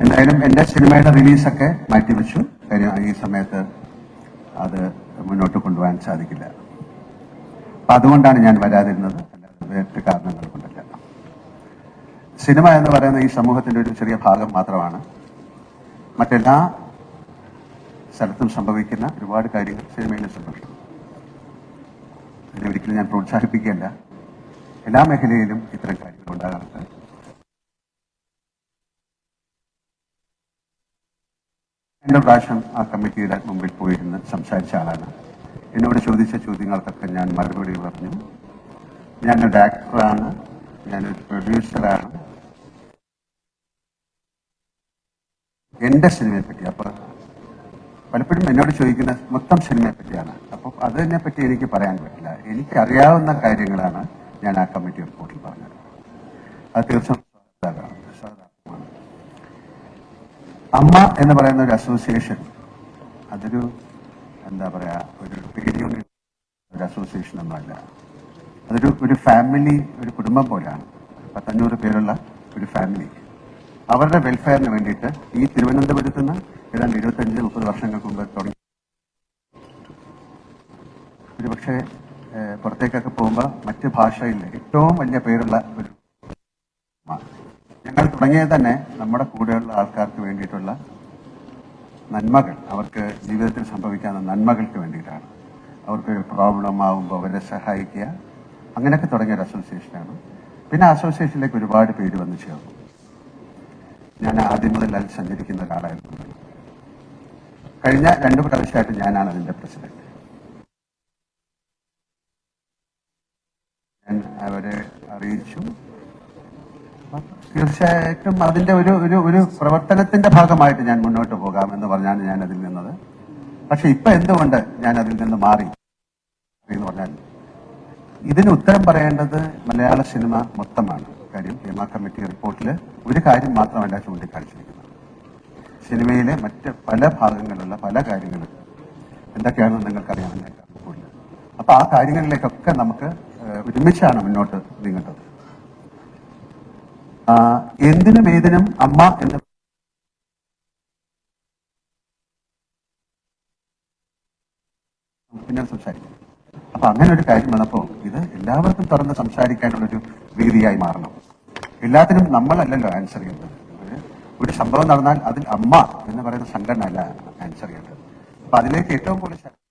എന്തായാലും എന്റെ സിനിമയുടെ റിലീസൊക്കെ മാറ്റിവെച്ചു. ഈ സമയത്ത് അത് മുന്നോട്ട് കൊണ്ടുപോകാൻ സാധിക്കില്ല. അപ്പൊ അതുകൊണ്ടാണ് ഞാൻ വരാതിരുന്നത്. വേറിട്ട് കാരണങ്ങൾ കൊണ്ടല്ല. സിനിമ എന്ന് പറയുന്ന ഈ സമൂഹത്തിന്റെ ഒരു ചെറിയ ഭാഗം മാത്രമാണ്. മറ്റെല്ലാ സ്ഥലത്തും സംഭവിക്കുന്ന ഒരുപാട് കാര്യങ്ങൾ സിനിമയിൽ സംഭവിക്കും. ഒരിക്കലും ഞാൻ പ്രോത്സാഹിപ്പിക്കുകയല്ല. എല്ലാ മേഖലയിലും ഇത്തരം കാര്യങ്ങൾ ഉണ്ടാകാറുണ്ട്. രണ്ട് പ്രാവശ്യം ആ കമ്മിറ്റിയുടെ മുമ്പിൽ പോയിരുന്ന് സംസാരിച്ച ആളാണ്. എന്നോട് ചോദിച്ച ചോദ്യങ്ങൾക്കൊക്കെ ഞാൻ മറുപടി പറഞ്ഞു. ഞാനൊരു ആക്ടറാണ് ഞാനൊരു പ്രൊഡ്യൂസറാണ് എന്റെ സിനിമയെ പറ്റി അപ്പൊ പലപ്പോഴും എന്നോട് ചോദിക്കുന്ന മൊത്തം സിനിമയെ പറ്റിയാണ്. അപ്പൊ അതിനെ പറ്റി എനിക്ക് പറയാൻ പറ്റില്ല. എനിക്കറിയാവുന്ന കാര്യങ്ങളാണ് ഞാൻ ആ കമ്മിറ്റി റിപ്പോർട്ടിൽ പറഞ്ഞത്. അത് തീർച്ചയായും അമ്മ എന്ന് പറയുന്ന ഒരു അസോസിയേഷൻ അതൊരു എന്താ പറയാ ഒരു പേര് ഒരു അസോസിയേഷൻ ഒന്നുമല്ല. അതൊരു ഒരു ഫാമിലി ഒരു കുടുംബം പോലെയാണ്. പത്തഞ്ഞൂറ് പേരുള്ള ഒരു ഫാമിലി അവരുടെ വെൽഫെയറിന് വേണ്ടിയിട്ട് ഈ തിരുവനന്തപുരത്ത് നിന്ന് ഏതാണ്ട് ഇരുപത്തഞ്ച് മുപ്പത് വർഷങ്ങൾക്ക് മുമ്പ് തുടങ്ങി. ഒരുപക്ഷെ പക്ഷേ പുറത്തേക്കൊക്കെ പോകുമ്പോൾ മറ്റ് ഭാഷയിൽ ഏറ്റവും വലിയ പേരുള്ള ഒരു ഞങ്ങൾ തുടങ്ങിയത് തന്നെ നമ്മുടെ കൂടെയുള്ള ആൾക്കാർക്ക് വേണ്ടിയിട്ടുള്ള നന്മകൾ അവർക്ക് ജീവിതത്തിൽ സംഭവിക്കാവുന്ന നന്മകൾക്ക് വേണ്ടിയിട്ടാണ്. അവർക്ക് പ്രോബ്ലം ആവുമ്പോൾ അവരെ സഹായിക്കുക. അങ്ങനെയൊക്കെ തുടങ്ങിയ ഒരു അസോസിയേഷനാണ് പിന്നെ അസോസിയേഷനിലേക്ക് ഒരുപാട് പേര് വന്നു ചേർന്നു. ഞാൻ ആദ്യം മുതൽ സഞ്ചരിക്കുന്ന ഒരാളായിരുന്നു. കഴിഞ്ഞ രണ്ടു പ്രാവശ്യമായിട്ട് ഞാനാണ് അതിന്റെ പ്രസിഡന്റ് ഞാൻ അവരെ അറിയിച്ചു. തീർച്ചയായിട്ടും അതിന്റെ ഒരു ഒരു ഒരു പ്രവർത്തനത്തിന്റെ ഭാഗമായിട്ട് ഞാൻ മുന്നോട്ട് പോകാം എന്ന് പറഞ്ഞാണ് ഞാൻ അതിൽ നിന്നത്. പക്ഷെ ഇപ്പൊ എന്തുകൊണ്ട് ഞാൻ അതിൽ നിന്ന് മാറി എന്ന് പറഞ്ഞാൽ ഇതിന് ഉത്തരം പറയേണ്ടത് മലയാള സിനിമ മൊത്തമാണ്. കാര്യം ഹേമ കമ്മിറ്റി റിപ്പോർട്ടിൽ ഒരു കാര്യം മാത്രമല്ല ചൂണ്ടിക്കാണിച്ചിരിക്കുന്നത്. സിനിമയിലെ മറ്റ് പല ഭാഗങ്ങളുള്ള പല കാര്യങ്ങളും എന്തൊക്കെയാണെന്ന് നിങ്ങൾക്കറിയാമെന്ന് റിപ്പോർട്ടിൽ അപ്പൊ ആ കാര്യങ്ങളിലേക്കൊക്കെ നമുക്ക് ഒരുമിച്ചാണ് മുന്നോട്ട് നീങ്ങേണ്ടത്. എന്തിനും ഏതിനും അമ്മ എന്ന് പിന്നെ സംസാരിക്കാം. അപ്പൊ അങ്ങനെ ഒരു കാര്യം വന്നപ്പോ ഇത് എല്ലാവർക്കും തുറന്ന് സംസാരിക്കാനുള്ളൊരു വേദിയായി മാറണം. എല്ലാത്തിനും നമ്മളല്ലല്ലോ ആൻസർ ചെയ്യേണ്ടത്. ഒരു- സംഭവം നടന്നാൽ അതിൽ അമ്മ എന്ന് പറയുന്ന സംഘടന അല്ല ആൻസർ ചെയ്യേണ്ടത്. അപ്പൊ അതിലേക്ക് ഏറ്റവും കൂടുതൽ